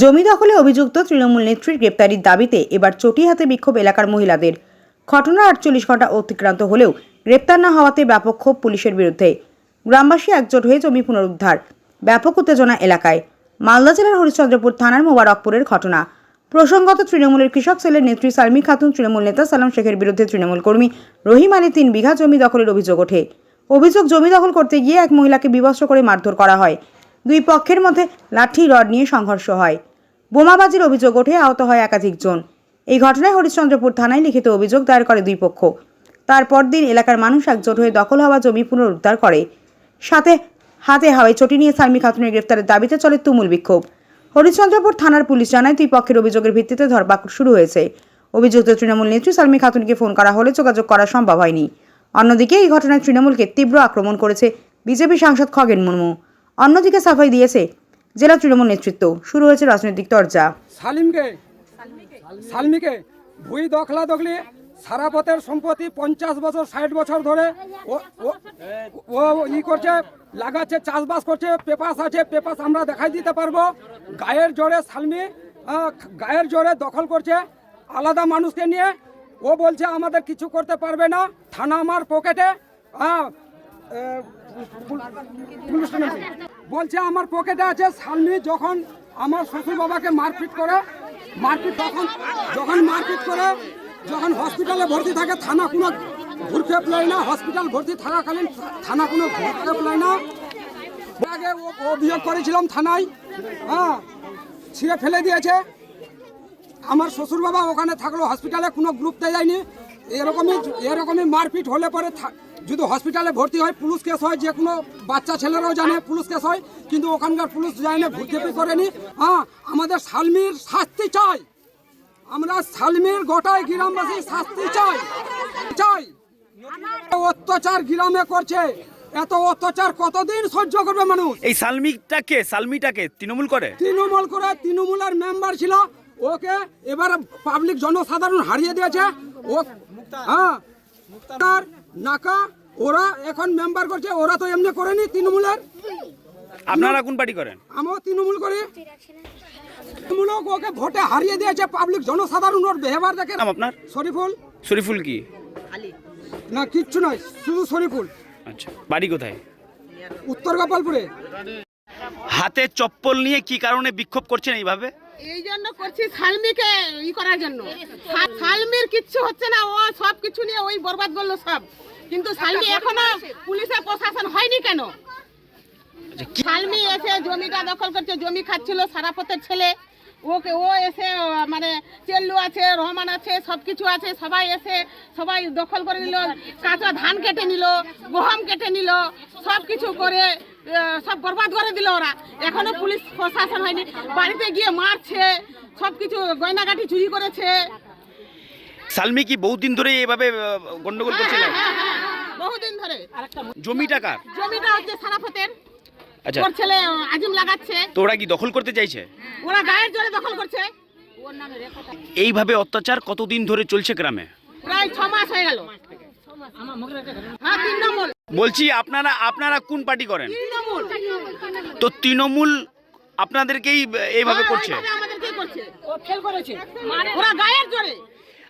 জমি দখলে অভিযুক্ত তৃণমূল নেত্রীর গ্রেপ্তারির দাবিতে এবার চটি হাতে বিক্ষোভ এলাকার মহিলাদের। ঘটনা আটচল্লিশ ঘণ্টা অতিক্রান্ত হলেও গ্রেপ্তার না হওয়াতে ব্যাপক ক্ষোভ পুলিশের বিরুদ্ধে। গ্রামবাসী একজোট হয়ে জমি পুনরুদ্ধার, ব্যাপক উত্তেজনা এলাকায়। মালদা জেলার হরিশ্চন্দ্রপুর থানার মোবারকপুরের ঘটনা। প্রসঙ্গত তৃণমূলের কৃষক সেলের নেত্রী সালমি খাতুন, তৃণমূল নেতা সালাম শেখের বিরুদ্ধে তৃণমূল কর্মী রহিম আলী তিন বিঘা জমি দখলের অভিযোগ ওঠে। অভিযোগ, জমি দখল করতে গিয়ে এক মহিলাকে বিবস্ত্র করে মারধর করা হয়। দুই পক্ষের মধ্যে লাঠি, রড নিয়ে সংঘর্ষ হয়। বোমাবাজির অভিযোগ ওঠে আহত হয় একাধিক জন। এই ঘটনায় হরিশ্চন্দ্রপুর থানায় লিখিত অভিযোগ দায়ের করে দুই পক্ষ। তারপর দিন এলাকার মানুষ একজোট হয়ে দখল হওয়া জমি পুনরুদ্ধার করে। সাথে হাতে হাওয়াই চটি নিয়ে সালমি খাতুনের গ্রেফতারের দাবিতে চলে তুমুল বিক্ষোভ। হরিশ্চন্দ্রপুর থানার পুলিশ জানায়, দুই পক্ষের অভিযোগের ভিত্তিতে ধরপাকড় শুরু হয়েছে। অভিযুক্ত তৃণমূল নেত্রী সালমি খাতুনকে ফোন করা হলে যোগাযোগ করা সম্ভব হয়নি। অন্যদিকে এই ঘটনায় তৃণমূলকে তীব্র আক্রমণ করেছে বিজেপি সাংসদ খগেন মুর্মু। অন্যদিকে সাফাই দিয়েছে জেলা তৃণমূল নেতৃত্ব। শুরু হয়েছে রাজনৈতিক চর্চা সালিমকে, সালমিকে ভুই দখলা দখলি, সারা পথের সম্পত্তি পঞ্চাশ বছর, ষাট বছর ধরে ও ই করছে, লাগাচ্ছে, চাষবাস করছে, পেপাস আছে, পেপাস আমরা দেখাই দিতে পারব। গায়ের জোরে সালমি গায়ের জোরে দখল করছে, আলাদা মানুষকে নিয়ে। ও বলছে, আমাদের কিছু করতে পারবে না, থানা আমার পকেটে বলছে, আমার পকেটে আছে সালমি যখন আমার শ্বশুর বাবাকে মারপিট করে, মারপিট তখন, যখন মারপিট করে, যখন হসপিটালে ভর্তি থাকে, থানা কোনো ঘুরফে পেলায় না হসপিটাল ভর্তি থাকাকালীন থানা কোনো ঘুরফে পেলায় না। আগে অভিযোগ করেছিলাম থানায় হ্যাঁ ছিঁড়ে ফেলে দিয়েছে। আমার শ্বশুর বাবা ওখানে থাকল হসপিটালে কোনো গ্রুপতে যায়নি। এরকমই এরকমই মারপিট হলে পরে যদি হসপিটালে ভর্তি হয় পুলিশ কেস হয় যে কোনো বাচ্চা ছেলেরাও জানে পুলিশ কেস হয় কিন্তু ওখানকার পুলিশ যায় না ভর্তি করেনি। হ্যাঁ আমাদের সালমির শাস্তি চাই। আমরা সালমির গোটায় গ্রামবাসী শাস্তি চাই। চাই। অত্যাচার গ্রামে করছে। এত অত্যাচার কতদিন সহ্য করবে মানুষ? এই সালমিটাকে সালমিটাকে তৃণমূল করে? তৃণমূল করে তৃণমূলের মেম্বার ছিল। ওকে এবার পাবলিক জনসাধারণ হারিয়ে দিয়েছে। ও হ্যাঁ। তার নাকা ওরা এখন মেম্বার করছে ওরা তো এমনি করেনি তৃণমূলের। আপনারা কোন পার্টি করেন? আমিও তৃণমূল করি। তৃণমূল ওকে ভোটে হারিয়ে দিয়েছে পাবলিক জনসাধারণ ওর ব্যবহার দেখে। নাম আপনার? শরীফুল। শরীফুল কি? না কিচ্ছু নয় শুধু শরীফুল। আচ্ছা বাড়ি কোথায়? উত্তর গোপালপুরে। হাতে চপ্পল নিয়ে কি কারণে বিক্ষোভ করছেন এইভাবে? এই জন্য করছি সালমিকে ই করার জন্য। সালমির কিচ্ছু হচ্ছে না ও সব কিছু নিয়ে ওই বরবাদ করল সব। কিন্তু সালমি এখনও পুলিশের প্রশাসন হয়নি কেন? আচ্ছা, সালমি এসে জমিটা দখল করছে জমি খাচ্ছিল সারাপথের ছেলে। ওকে ও এসে মানে চেল্লু আছে রহমান আছে সব কিছু আছে সবাই এসে সবাই দখল করে নিল কাঁচা ধান কেটে নিল গহম কেটে নিল সব কিছু করে সব বরবাদ করে দিল ওরা। এখনও পুলিশ প্রশাসন হয়নি। বাড়িতে গিয়ে মারছে সব কিছু গয়নাগাটি চুরি করেছে। সালমি কি বহুদিন ধরে এভাবে গন্ডগোল করছিল? হ্যাঁ, হ্যাঁ, বহুদিন ধরে। জমিটা কার? জমিটা হচ্ছে সারাপথের আচ্ছা। ওর ছেলে আজিম লাগাচ্ছে। তো ওরা কি দখল করতে চাইছে? ওরা গায়ের জোরে দখল করছে। এইভাবে অত্যাচার কতদিন ধরে চলছে গ্রামে? প্রায় ছ মাস হয়ে গেল। হ্যাঁ বলছি আপনারা আপনারা কোন পার্টি করেন? তো তৃণমূল আপনাদেরকেই এইভাবে হ্যাঁ, করছে? করছে। ও ফেল করেছে। ওরা গায়ের জোরে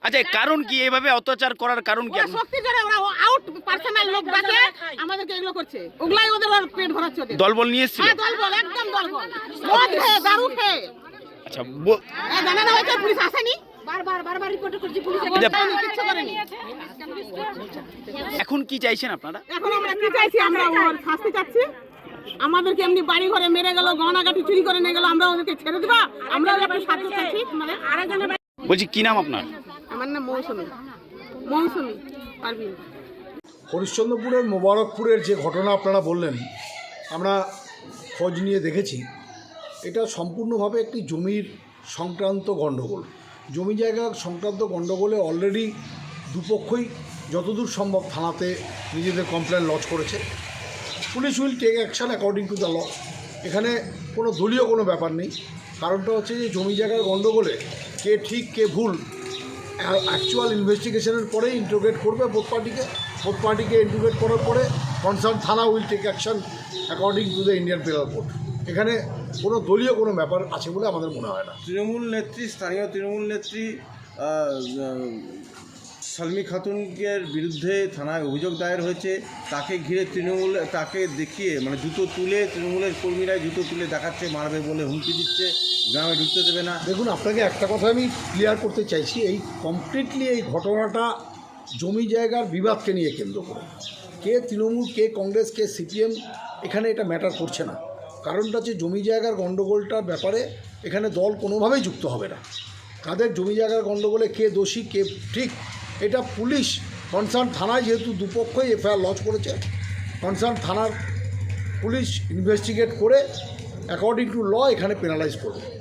আচ্ছা কারণ কি? এইভাবে অত্যাচার করার কারণ কি? শক্তি জোরে ওরা আউট পার্সোনাল লোক ডাকে আমাদেরকে এগুলো করছে। ওগুলাই ওদের পেট ভরাচ্ছে ওদের। দলবল নিয়ে এসেছিল? হ্যাঁ দলবল একদম দলবল। মদ খেয়ে দারু খেয়ে আচ্ছা হ্যাঁ, জানানো হয়েছে পুলিশ আসেনি? করেনি। এখন কি চাইছেন আপনারা? এখন আমরা কি চাইছি? আমরা ওর শাস্তি চাচ্ছি। আমাদেরকে এমনি বাড়ি ঘরে মেরে গেল গহনাগাটি চুরি করে নিয়ে গেল আমরা ওদেরকে ছেড়ে দিবা। আমরা একটু শাস্তি চাচ্ছি মানে আরেকজনের বলছি কি নাম আপনার? আমার নাম মৌসুমি। মৌসুমি হরিশ্চন্দ্রপুরের মোবারকপুরের যে ঘটনা আপনারা বললেন, আমরা খোঁজ নিয়ে দেখেছি, এটা সম্পূর্ণভাবে একটি জমির সংক্রান্ত গণ্ডগোল। জমি জায়গা সংক্রান্ত গণ্ডগোলে অলরেডি দুপক্ষই যতদূর সম্ভব থানাতে নিজেদের কমপ্লেন লজ করেছে। Police will take action according to the law এখানে কোনো দলীয় কোনো ব্যাপার নেই। কারণটা হচ্ছে যে জমি জায়গার গণ্ডগোলে কে ঠিক, কে ভুল অ্যাকচুয়াল ইনভেস্টিগেশনের পরে ইন্ট্রোগেট করবে বোথ পার্টিকে বোথ পার্টিকে ইন্টোগ্রেট করার পরে কনসার্ন থানা will take action according to the Indian penal code এখানে কোনো দলীয় কোনো ব্যাপার আছে বলে আমাদের মনে হয় না। তৃণমূল নেত্রী, স্থানীয় তৃণমূল নেত্রী সালমি খাতুনকের বিরুদ্ধে থানায় অভিযোগ দায়ের হয়েছে। তাকে ঘিরে তৃণমূল, তাকে দেখিয়ে মানে জুতো তুলে তৃণমূলের কর্মীরাই জুতো তুলে দেখাচ্ছে, মারবে বলে হুমকি দিচ্ছে, গ্রামে ঢুকতে দেবে না। দেখুন, আপনাকে একটা কথা আমি ক্লিয়ার করতে চাইছি, এই কমপ্লিটলি এই ঘটনাটা জমি জায়গার বিবাদকে নিয়ে কেন্দ্র করে। কে তৃণমূল, কে কংগ্রেস, কে সিপিএম, এখানে এটা ম্যাটার করছে না। কারণটা হচ্ছে জমি জায়গার গণ্ডগোলটার ব্যাপারে এখানে দল কোনোভাবেই যুক্ত হবে না। কাদের জমি জায়গার গণ্ডগোলে কে দোষী, কে ঠিক এটা পুলিশ কনসার্ন থানায় যেহেতু দুপক্ষই এফআইআর লঞ্চ করেছে, কনসার্ন থানার পুলিশ ইনভেস্টিগেট করে অ্যাকর্ডিং টু ল এখানে পেনালাইজ করবে।